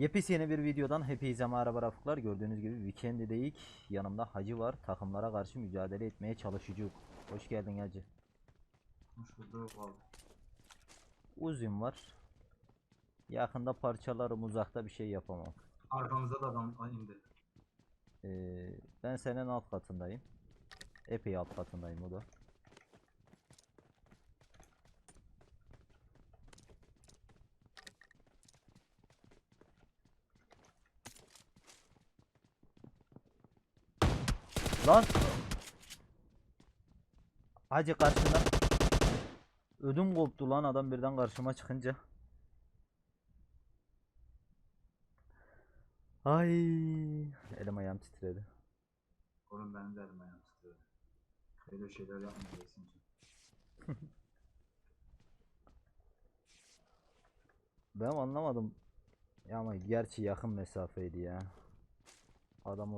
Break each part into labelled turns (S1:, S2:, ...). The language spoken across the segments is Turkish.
S1: Yepyeni bir videodan hepinize merhaba Rafıklar. Gördüğünüz gibi Weekend'deyik. Yanımda Hacı var. Takımlara karşı mücadele etmeye çalışacak. Hoş geldin Hacı.
S2: Hoş bulduk abi.
S1: Uzun var. Yakında parçalarım uzakta bir şey yapamam.
S2: Arkamıza da adam indi.
S1: Ee, ben senin alt katındayım. Epey alt katındayım o da. Lan! Hacı karşında. Ödüm koptu lan adam birden karşıma çıkınca. Ay, elim ayağım titredi.
S2: Oğlum benim de elim ayağım titriyor. Öyle şeyler yapmayacaksın ki.
S1: Ben anlamadım. Ya ama gerçi yakın mesafeydi ya. Adam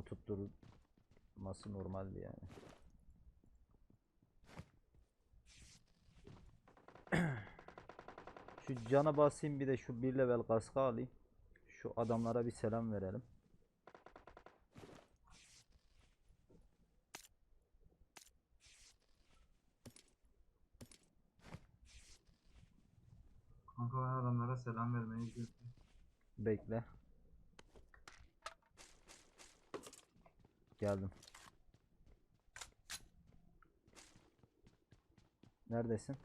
S1: oturtturması normaldi yani. Şu cana basayım bir de şu bir level kaskı alayım. Şu adamlara bir selam verelim.
S2: Kanka ben adamlara selam vermeye gidiyorum.
S1: Bekle. Geldim. Neredesin?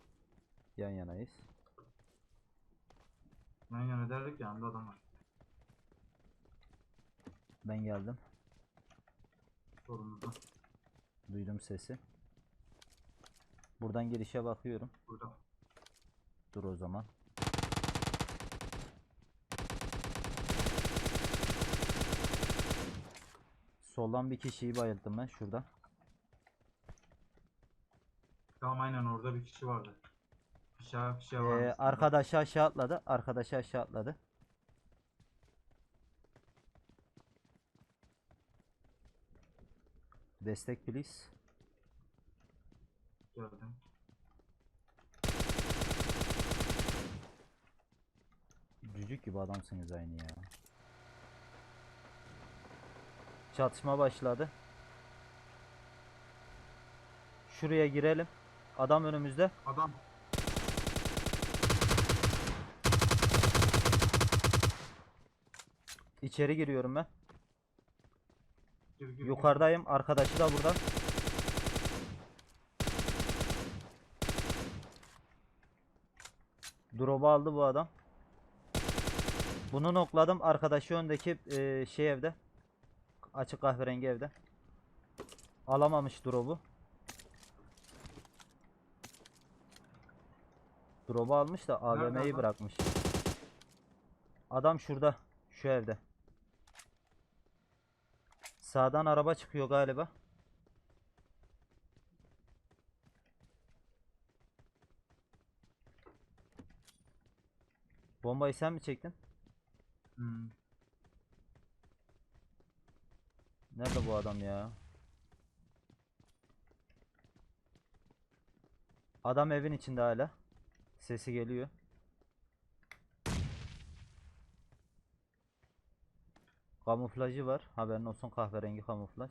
S1: Yan yanayız.
S2: Yan yana derdik yanında adam var.
S1: Ben geldim.
S2: Solumuzda.
S1: Duydum sesi. Buradan girişe bakıyorum.
S2: Burada.
S1: Dur o zaman. Soldan bir kişiyi bayılttım ben şurada.
S2: Tamam aynen orada bir kişi vardı. Aşağı kişi var.
S1: Ee, arkadaşı aşağı atladı. Arkadaşı aşağı atladı. Destek please.
S2: Geldim.
S1: Cücük gibi adamsınız aynı ya. Çatışma başladı. Şuraya girelim. Adam önümüzde.
S2: Adam.
S1: İçeri giriyorum ben.
S2: Gir, gir, gir.
S1: Yukarıdayım. Arkadaşı da burada. Drop'u aldı bu adam. Bunu nokladım. Arkadaşı öndeki eee, şey evde. Açık kahverengi evde. Alamamış drop'u. Drop'u almış da AVM'yi
S2: adam?
S1: bırakmış. Adam şurada. Şu evde. Sağdan araba çıkıyor galiba. Bombayı sen mi çektin?
S2: Hmm.
S1: Nerede bu adam ya? Adam evin içinde hala. Sesi geliyor. Kamuflajı var. Haberin olsun kahverengi kamuflaj.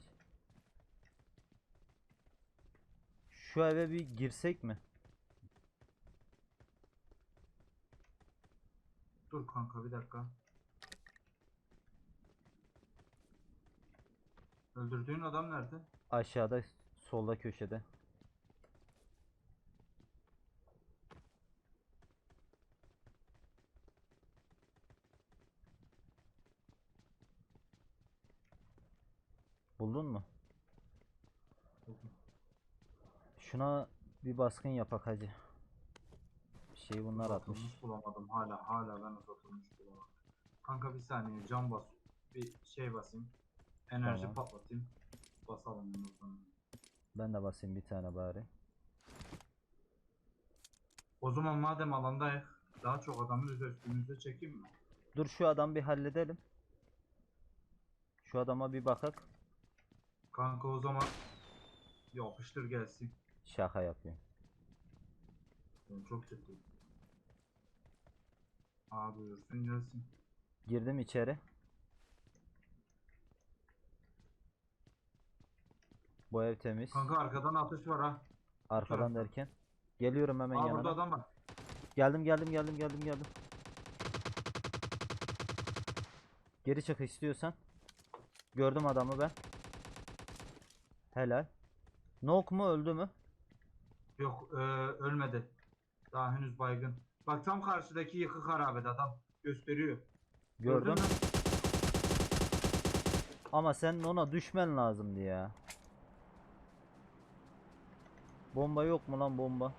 S1: Şu eve bir girsek mi?
S2: Dur kanka bir dakika. Öldürdüğün adam nerede?
S1: Aşağıda solda köşede. Şuna bir baskın yapak hacı. Şey bunlar atmış.
S2: Uzatılmış bulamadım hala hala ben uzatılmış bulamadım. Kanka bir saniye cam bas. Bir şey basayım. Enerji
S1: Tamam.
S2: patlatayım. Basalım bunu sonra.
S1: Ben de basayım bir tane bari.
S2: O zaman madem alandayız daha çok adamı üze- üstümüze çekeyim mi?
S1: Dur şu adam bir halledelim. Şu adama bir bakak.
S2: Kanka o zaman yapıştır gelsin.
S1: Şaka yapıyor.
S2: Ben çok ciddiyim. Abi buyursun gelsin.
S1: Girdim içeri. Bu ev temiz.
S2: Kanka arkadan atış var ha.
S1: Arkadan
S2: taraftan.
S1: derken. Geliyorum hemen
S2: Aa burada
S1: yanına.
S2: adam var.
S1: Geldim geldim geldim geldim geldim. Geri çık istiyorsan. Gördüm adamı ben. Helal. Nok mu öldü mü?
S2: Yok e, ölmedi. Daha henüz baygın. Bak tam karşıdaki yıkık harabede adam gösteriyor. Gördün
S1: Gördüm.
S2: mü?
S1: Ama senin ona düşmen lazımdı ya. Bomba yok mu lan bomba?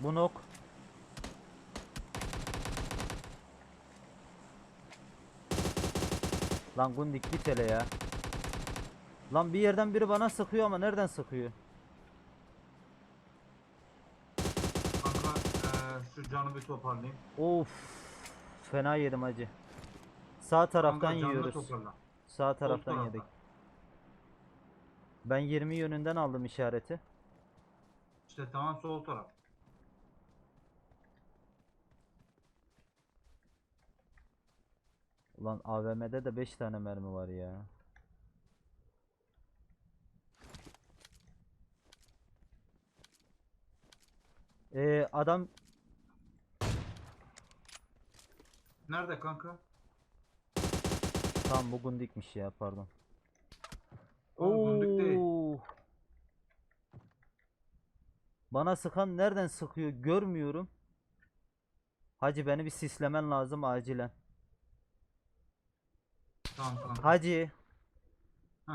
S1: Bu nok. Lan Gundik git hele ya. Lan bir yerden biri bana sıkıyor ama nereden sıkıyor?
S2: Kanka e, şu canı bir toparlayayım.
S1: Of. Fena yedim acı. Sağ taraftan
S2: Kanka canını
S1: yiyoruz.
S2: toparla.
S1: Sağ taraftan
S2: taraftan.
S1: yedik. Ben 20 yönünden aldım işareti.
S2: İşte tamam sol taraf.
S1: Ulan AVM'de de 5 tane mermi var ya. Ee, adam
S2: Nerede kanka?
S1: tam bu gundikmiş ya pardon.
S2: Oğlum gundik değil.
S1: Oo. Bana sıkan nereden sıkıyor görmüyorum. Hacı beni bir sislemen lazım acilen.
S2: Tamam kanka.
S1: Hacı.
S2: Heh.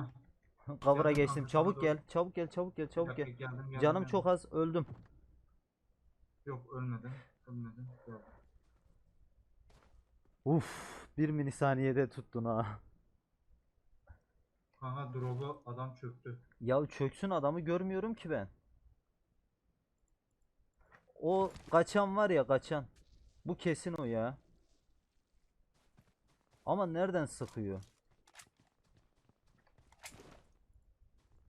S1: Kavura
S2: Geldim
S1: geçtim.
S2: kanka, sana
S1: Çabuk
S2: doğru.
S1: gel. Çabuk gel. Çabuk gel. Çabuk gel.
S2: geldim, geldim,
S1: Canım
S2: geldim.
S1: çok az. Öldüm.
S2: Yok ölmedim. Ölmedim. Geldim.
S1: Uf. Bir milisaniyede tuttun ha.
S2: Kanka drop'u adam çöktü.
S1: Ya çöksün adamı görmüyorum ki ben. O kaçan var ya kaçan. Bu kesin o ya. Ama nereden sıkıyor?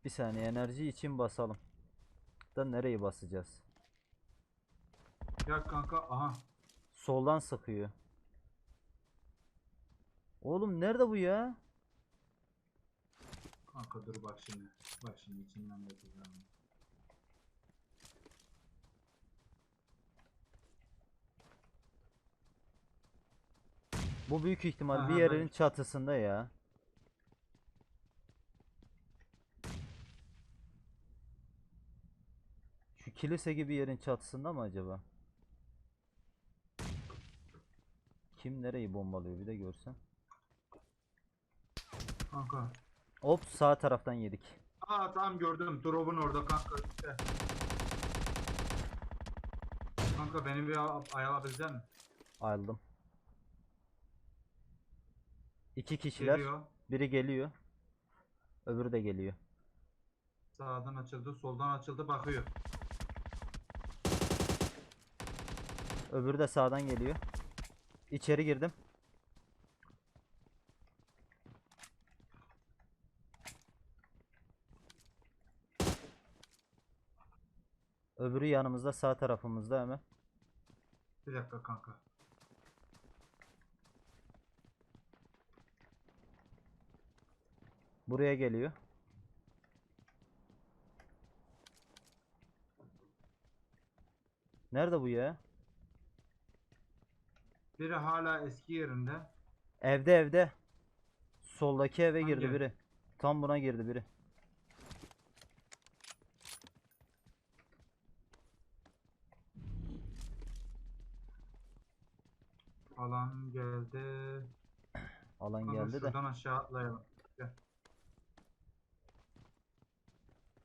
S1: Bir saniye enerji için basalım. Da nereyi basacağız?
S2: Ya kanka aha.
S1: Soldan sıkıyor. Oğlum nerede bu ya?
S2: Kanka dur bak şimdi. Bak şimdi içinden yapacağım.
S1: Bu büyük ihtimal
S2: Aha,
S1: bir
S2: ben-
S1: yerin çatısında ya. Şu kilise gibi yerin çatısında mı acaba? Kim nereyi bombalıyor bir de görsen.
S2: Kanka.
S1: Hop sağ taraftan yedik.
S2: Aa tamam gördüm. Drop'un orada kanka işte. Kanka beni bir ayarlayabilecek misin?
S1: Aldım. İki kişiler.
S2: Geliyor.
S1: Biri geliyor. Öbürü de geliyor.
S2: Sağdan açıldı, soldan açıldı, bakıyor.
S1: Öbürü de sağdan geliyor. İçeri girdim. Öbürü yanımızda sağ tarafımızda hemen.
S2: Bir dakika kanka.
S1: Buraya geliyor. Nerede bu ya?
S2: Biri hala eski yerinde.
S1: Evde evde. Soldaki eve girdi
S2: Hangi ev?
S1: biri. Tam buna girdi biri.
S2: Alan geldi.
S1: Alan
S2: Kanka
S1: geldi de.
S2: şuradan aşağı atlayalım.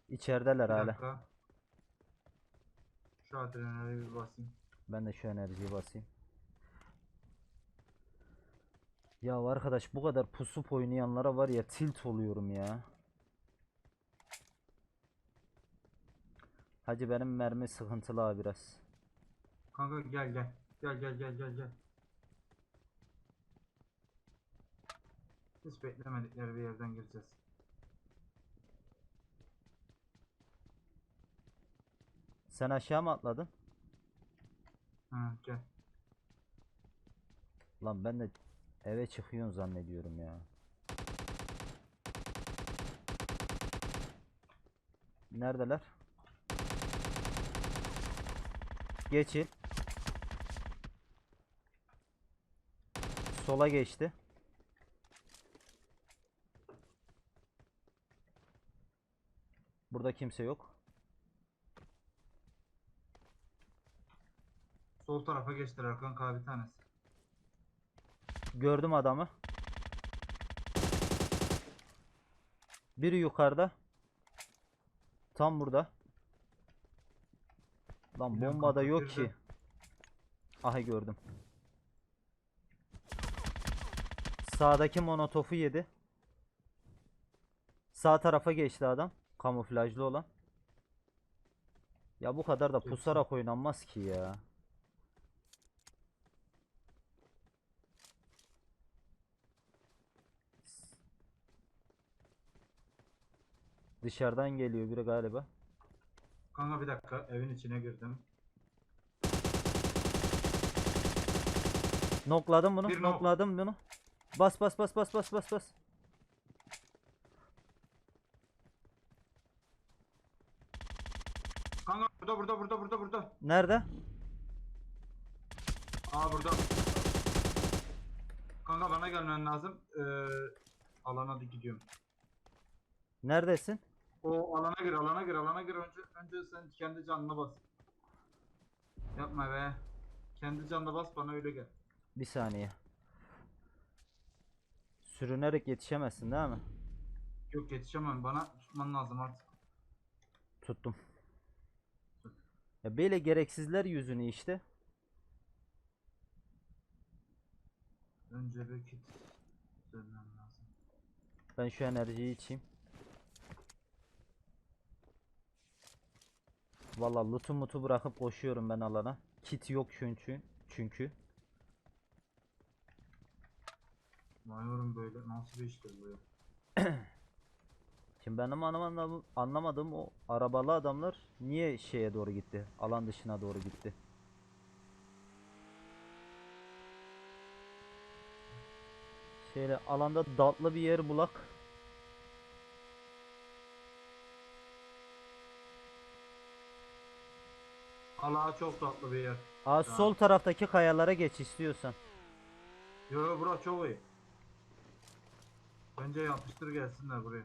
S1: İçerideler
S2: Bir
S1: hala.
S2: dakika. Şu adrenali bir basayım.
S1: Ben de şu enerjiyi basayım. Ya arkadaş bu kadar pusup oynayanlara var ya tilt oluyorum ya. Hacı benim mermi sıkıntılı ha biraz.
S2: Kanka gel gel. Gel gel gel gel gel. Hiç beklemedikleri bir yerden gireceğiz.
S1: Sen aşağı mı atladın?
S2: Ha, gel.
S1: Lan ben de eve çıkıyorsun zannediyorum ya. Neredeler? Geçil. Sola geçti. Burada kimse yok.
S2: Sol tarafa geçtiler kanka bir tanesi.
S1: Gördüm adamı. Biri yukarıda. Tam burada. Lan bomba da yok ki. Aha gördüm. Sağdaki monotofu yedi. Sağ tarafa geçti adam. Kamuflajlı olan. Ya bu kadar da pusarak oynanmaz ki ya. Dışarıdan geliyor biri galiba.
S2: Kanka bir dakika evin içine girdim.
S1: Nokladım bunu.
S2: Bir nok.
S1: Nokladım bunu. Bas bas bas bas bas bas bas.
S2: Kanka burada burada burada burada burada.
S1: Nerede?
S2: Aa burada. Kanka bana gelmen lazım. Ee, alana da gidiyorum.
S1: Neredesin?
S2: O alana gir alana gir alana gir önce önce sen kendi canına bas. Yapma be. Kendi canına bas bana öyle gel.
S1: Bir saniye. Sürünerek yetişemezsin değil mi?
S2: Yok yetişemem bana tutman lazım artık.
S1: Tuttum. Ya böyle gereksizler yüzünü işte.
S2: Önce bir kit lazım.
S1: Ben şu enerjiyi içeyim. Valla loot'u mutu bırakıp koşuyorum ben alana. Kit yok çünkü. Çünkü.
S2: Maymurum böyle nasıl bir iştir bu ya?
S1: Şimdi benim anlamadım, anlamadığım o arabalı adamlar niye şeye doğru gitti? Alan dışına doğru gitti. Şöyle alanda datlı bir yer bulak.
S2: Allah çok tatlı bir yer.
S1: Aa,
S2: Tamam.
S1: sol taraftaki kayalara geç istiyorsan.
S2: Yo yo bura çok iyi. Bence yapıştır gelsinler buraya.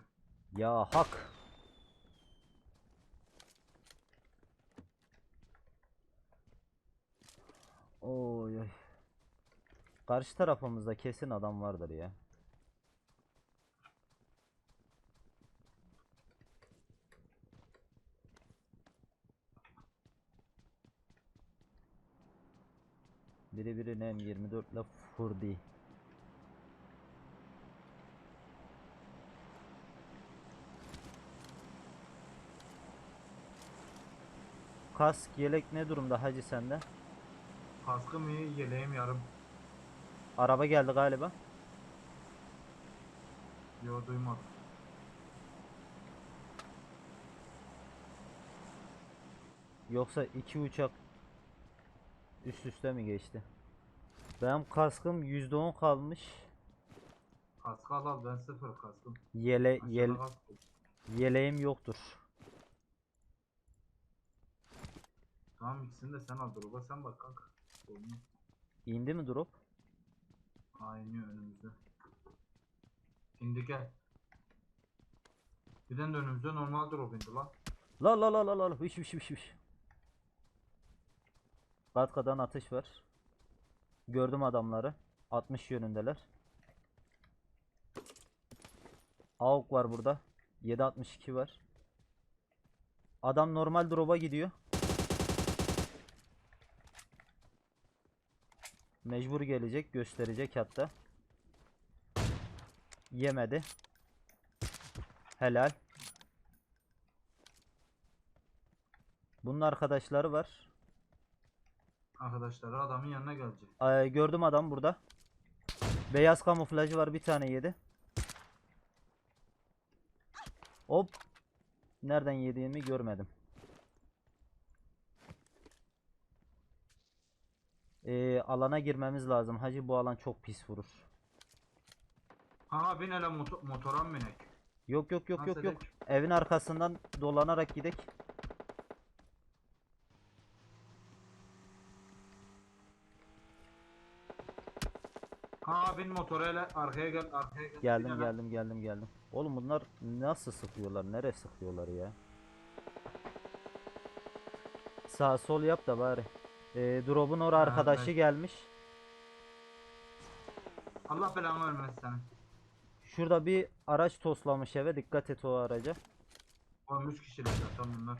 S1: Ya hak. Oy oy. Karşı tarafımızda kesin adam vardır ya. Biri biri M24 ile Furdi. Kask, yelek ne durumda hacı sende?
S2: Kaskım iyi, yeleğim yarım.
S1: Araba geldi galiba.
S2: Yo duymadım.
S1: Yoksa iki uçak üst üste mi geçti? Benim kaskım %10 kalmış.
S2: Kask al al ben sıfır kaskım.
S1: Yele
S2: Aşağıda
S1: yel yeleğim yoktur.
S2: Tamam ikisini de sen al drop'a sen bak kanka.
S1: İndi mi drop?
S2: Aynı önümüzde. İndi gel. Bir de önümüzde normal drop indi lan.
S1: La la la la la. Hış hış hış hış. Gatkadan atış var. Gördüm adamları. 60 yönündeler. AUK var burada. 762 var. Adam normal drop'a gidiyor. Mecbur gelecek, gösterecek hatta. Yemedi. Helal. Bunun arkadaşları var.
S2: Arkadaşları adamın yanına gelecek.
S1: Ee, gördüm adam burada. Beyaz kamuflajı var bir tane yedi. Hop. Nereden yediğimi görmedim. Ee, alana girmemiz lazım. Hacı bu alan çok pis vurur.
S2: Kanka bin hele moto motora mı binek?
S1: Yok yok yok
S2: Nasıl
S1: yok yok.
S2: edek?
S1: Evin arkasından dolanarak gidek.
S2: Bin motora hele arkaya gel arkaya gel.
S1: Geldim
S2: hele.
S1: geldim geldim geldim. Oğlum bunlar nasıl sıkıyorlar? Nereye sıkıyorlar ya? Sağ sol yap da bari. Ee, drop'un
S2: Ha,
S1: arkadaşı
S2: evet.
S1: gelmiş.
S2: Allah belanı vermesin senin.
S1: Şurada bir araç toslamış eve. Dikkat et o araca.
S2: Oğlum 3 kişiler zaten bunlar.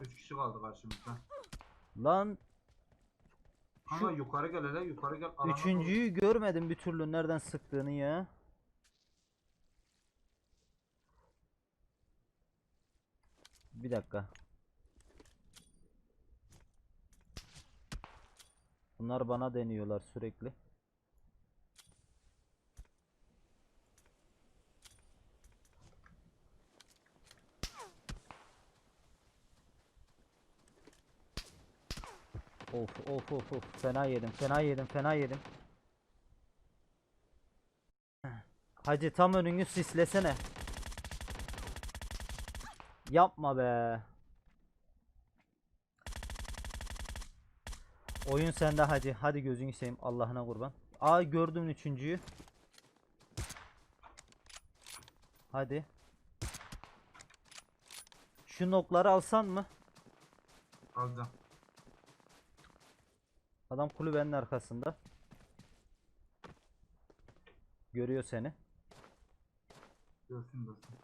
S2: 3 kişi kaldı karşımızda.
S1: Lan
S2: Kanka yukarı gel hele yukarı gel. doğru.
S1: üçüncüyü görmedim bir türlü nereden sıktığını ya. Bir dakika. Bunlar bana deniyorlar sürekli. Of of of of fena yedim fena yedim fena yedim. Hacı tam önünü sislesene. Yapma be. Oyun sende hacı. Hadi gözünü seveyim Allah'ına kurban. Aa gördüm üçüncüyü. Hadi. Şu nokları alsan mı?
S2: Alacağım.
S1: Adam kulübenin arkasında. Görüyor seni.
S2: Görsün görsün.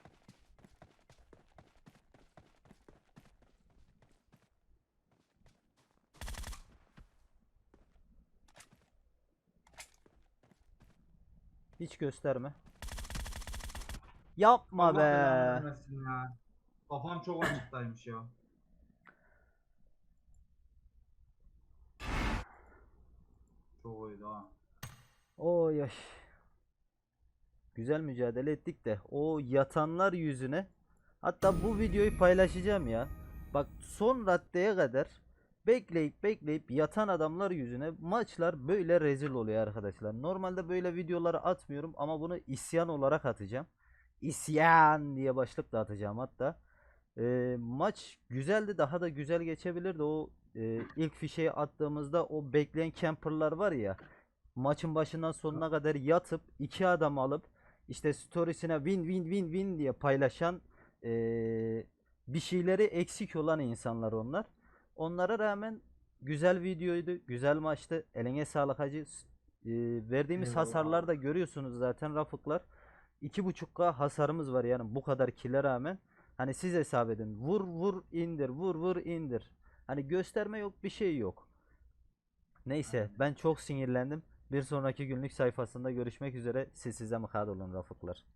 S1: Hiç gösterme. Yapma
S2: Allah
S1: be.
S2: ya. Kafam çok açıktaymış ya. Çok oydu ha.
S1: Oy oy. Güzel mücadele ettik de o yatanlar yüzüne hatta bu videoyu paylaşacağım ya. Bak son raddeye kadar bekleyip bekleyip yatan adamlar yüzüne maçlar böyle rezil oluyor arkadaşlar. Normalde böyle videoları atmıyorum ama bunu isyan olarak atacağım. İsyan diye başlık da atacağım hatta. Ee, maç güzeldi daha da güzel geçebilirdi. O e, ilk fişeği attığımızda o bekleyen camperlar var ya maçın başından sonuna kadar yatıp iki adam alıp işte storiesine win win win win diye paylaşan eee, bir şeyleri eksik olan insanlar onlar. Onlara rağmen güzel videoydu, güzel maçtı. Eline sağlık hacı. Eee, verdiğimiz
S2: Eyvallah
S1: hasarlar da görüyorsunuz zaten Rafıklar. 2.5K hasarımız var yani bu kadar kile rağmen. Hani siz hesap edin. Vur vur indir, vur vur indir. Hani gösterme yok, bir şey yok. Neyse ben çok sinirlendim. Bir sonraki günlük sayfasında görüşmek üzere. Siz size mukaat olun Rafıklar.